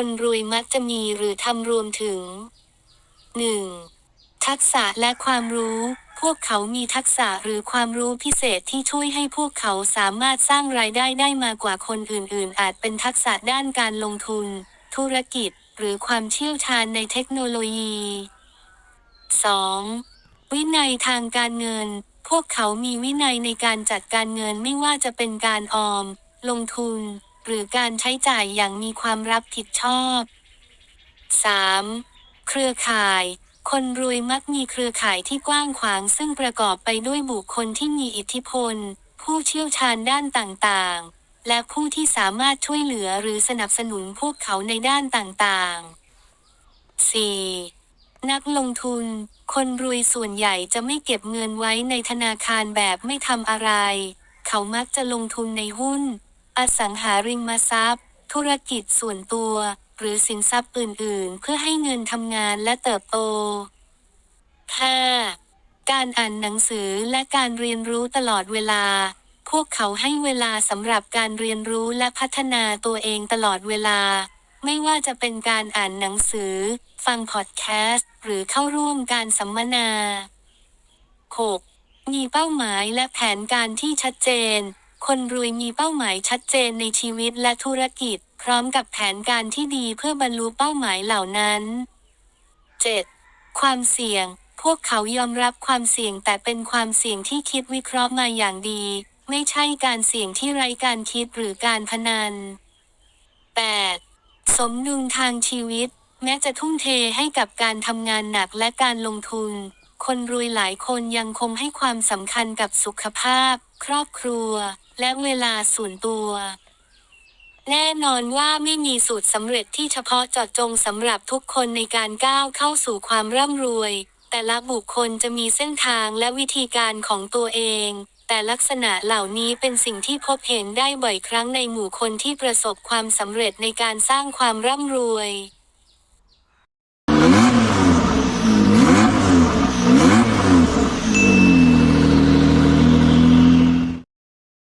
คนรวยมักจะมีหรือทำรวมถึง 1. ทักษะและความรู้ พวกเขามีทักษะหรือความรู้พิเศษที่ช่วยให้พวกเขาสามารถสร้างรายได้ได้มากกว่าคนอื่น ๆ อาจเป็นทักษะด้านการลงทุน ธุรกิจ หรือความเชี่ยวชาญในเทคโนโลยี 2. วินัยทางการเงิน พวกเขามีวินัยในการจัดการเงินไม่ว่าจะเป็นการออม ลงทุน หรือการใช้จ่ายอย่างมีความรับผิดชอบ 3. เครือข่าย คนรวยมักมีเครือข่ายที่กว้างขวางซึ่งประกอบไปด้วยบุคคลที่มีอิทธิพล ผู้เชี่ยวชาญด้านต่างๆ และผู้ที่สามารถช่วยเหลือหรือสนับสนุนพวกเขาในด้านต่างๆ 4. นักลงทุน คนรวยส่วนใหญ่จะไม่เก็บเงินไว้ในธนาคารแบบไม่ทำอะไร เขามักจะลงทุนในหุ้น อสังหาริมทรัพย์ ธุรกิจส่วนตัว หรือสินทรัพย์อื่น ๆ เพื่อให้เงินทำงานและเติบโต 5. การอ่านหนังสือและการเรียนรู้ตลอดเวลา พวกเขาให้เวลาสำหรับการเรียนรู้และพัฒนาตัวเองตลอดเวลา ไม่ว่าจะเป็นการอ่านหนังสือ ฟังพอดแคสต์ หรือเข้าร่วมการสัมมนา 6. มีเป้าหมายและแผนการที่ชัดเจน คนรวยมีเป้าหมายชัดเจนในชีวิตและธุรกิจ พร้อมกับแผนการที่ดีเพื่อบรรลุเป้าหมายเหล่านั้น 7. ความเสี่ยง พวกเขายอมรับความเสี่ยงแต่เป็นความเสี่ยงที่คิดวิเคราะห์มาอย่างดี ไม่ใช่การเสี่ยงที่ไร้การคิดหรือการพนัน 8. สมดุลทางชีวิต แม้จะทุ่มเทให้กับการทำงานหนักและการลงทุน คนรวยหลายคนยังคงให้ความสำคัญกับสุขภาพ ครอบครัว และเวลาส่วนตัว แน่นอนว่าไม่มีสูตรสำเร็จที่เฉพาะเจาะจงสำหรับทุกคนในการก้าวเข้าสู่ความร่ำรวย แต่ละบุคคลจะมีเส้นทางและวิธีการของตัวเอง แต่ลักษณะเหล่านี้เป็นสิ่งที่พบเห็นได้บ่อยครั้งในหมู่คนที่ประสบความสำเร็จในการสร้างความร่ำรวย